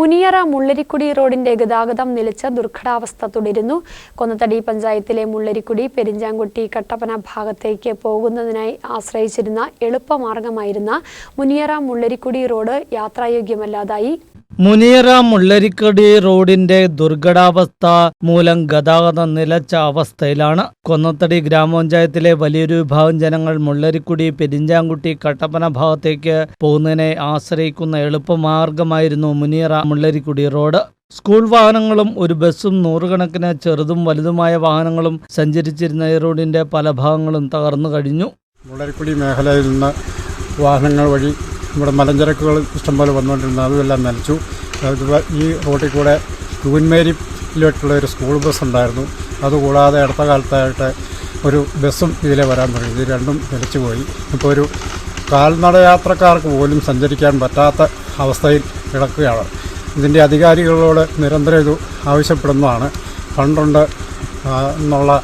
മുനിയറ മുള്ളരിക്കുടി റോഡിന്റെ ഗതാഗതം നിലച്ച ദുർഘടാവസ്ഥ തുടരുന്നു. കൊന്നത്തടി പഞ്ചായത്തിലെ മുള്ളരിക്കുടി പെരിഞ്ചാങ്കുട്ടി കട്ടപ്പന ഭാഗത്തേക്ക് പോകുന്നതിനായി ആശ്രയിച്ചിരുന്ന എളുപ്പമാർഗമായിരുന്ന മുനിയറ മുള്ളരിക്കുടി റോഡ് യാത്രായോഗ്യമല്ലാതായി. മുനിയറ മുള്ളരിക്കടി റോഡിന്റെ ദുർഘടാവസ്ഥ മൂലം ഗതാഗതം നിലച്ച അവസ്ഥയിലാണ്. കൊന്നത്തടി ഗ്രാമപഞ്ചായത്തിലെ വലിയൊരു വിഭാഗം ജനങ്ങൾ മുള്ളരിക്കുടി പെരിഞ്ചാങ്കുട്ടി കട്ടപ്പന ഭാഗത്തേക്ക് പോകുന്നതിനെ ആശ്രയിക്കുന്ന എളുപ്പമാർഗമായിരുന്നു മുനീറ മുള്ളരിക്കുടി റോഡ്. സ്കൂൾ വാഹനങ്ങളും ഒരു ബസ്സും നൂറുകണക്കിന് ചെറുതും വലുതുമായ വാഹനങ്ങളും സഞ്ചരിച്ചിരുന്ന ഈ റോഡിന്റെ പല ഭാഗങ്ങളും തകർന്നു കഴിഞ്ഞു. മുള്ളരിക്കുടി മേഖലയിൽ നിന്ന് വാഹനങ്ങൾ വഴി നമ്മുടെ മലഞ്ചരക്കുകൾ ഇഷ്ടംപോലെ വന്നുകൊണ്ടിരുന്നു. അതുമെല്ലാം നനച്ചു. ഈ റോട്ടിൽ കൂടെ ക്യൂൻമേരിയിലോട്ടുള്ള ഒരു സ്കൂൾ ബസ് ഉണ്ടായിരുന്നു. അതുകൂടാതെ അടുത്ത കാലത്തായിട്ട് ഒരു ബസ്സും ഇതിലെ വരാൻ തുടങ്ങി. ഇത് രണ്ടും നിലച്ചുപോയി ഇപ്പോൾ ഒരു കാൽനട യാത്രക്കാർക്ക് പോലും സഞ്ചരിക്കാൻ പറ്റാത്ത അവസ്ഥയിൽ കിടക്കുകയാണ്. ഇതിന്റെ അധികാരികളോട് നിരന്തരം ഇത് ആവശ്യപ്പെടുന്നതാണ്. ഫണ്ടുണ്ട് എന്നുള്ള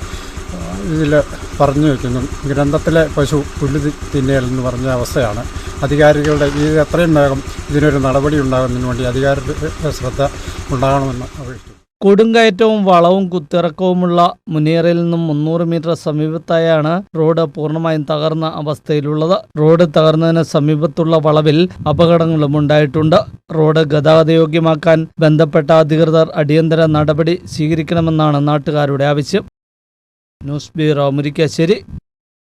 ഇതിൽ പറഞ്ഞു വയ്ക്കുന്നു ഗ്രന്ഥത്തിലെ പശു പുല്ല് തി- എന്ന് പറഞ്ഞ അവസ്ഥയാണ്. അധികാരികളുടെ ഇത് എത്രയും വേഗം ഇതിനൊരു നടപടി ഉണ്ടാകുന്നതിന് വേണ്ടി അധികാരികളുടെ ശ്രദ്ധ ഉണ്ടാകണമെന്ന് അപേക്ഷിച്ചു കൊടുങ്കയറ്റവും വളവും കുത്തിറക്കവുമുള്ള മുനേറിൽ നിന്നും മുന്നൂറ് മീറ്റർ സമീപത്തായാണ് റോഡ് പൂർണമായും തകർന്ന അവസ്ഥയിലുള്ളത്. റോഡ് തകർന്നതിന് സമീപത്തുള്ള വളവിൽ അപകടങ്ങളും ഉണ്ടായിട്ടുണ്ട്. റോഡ് ഗതാഗതയോഗ്യമാക്കാൻ ബന്ധപ്പെട്ട അധികൃതർ അടിയന്തര നടപടി സ്വീകരിക്കണമെന്നാണ് നാട്ടുകാരുടെ ആവശ്യം. News bureau Murickassery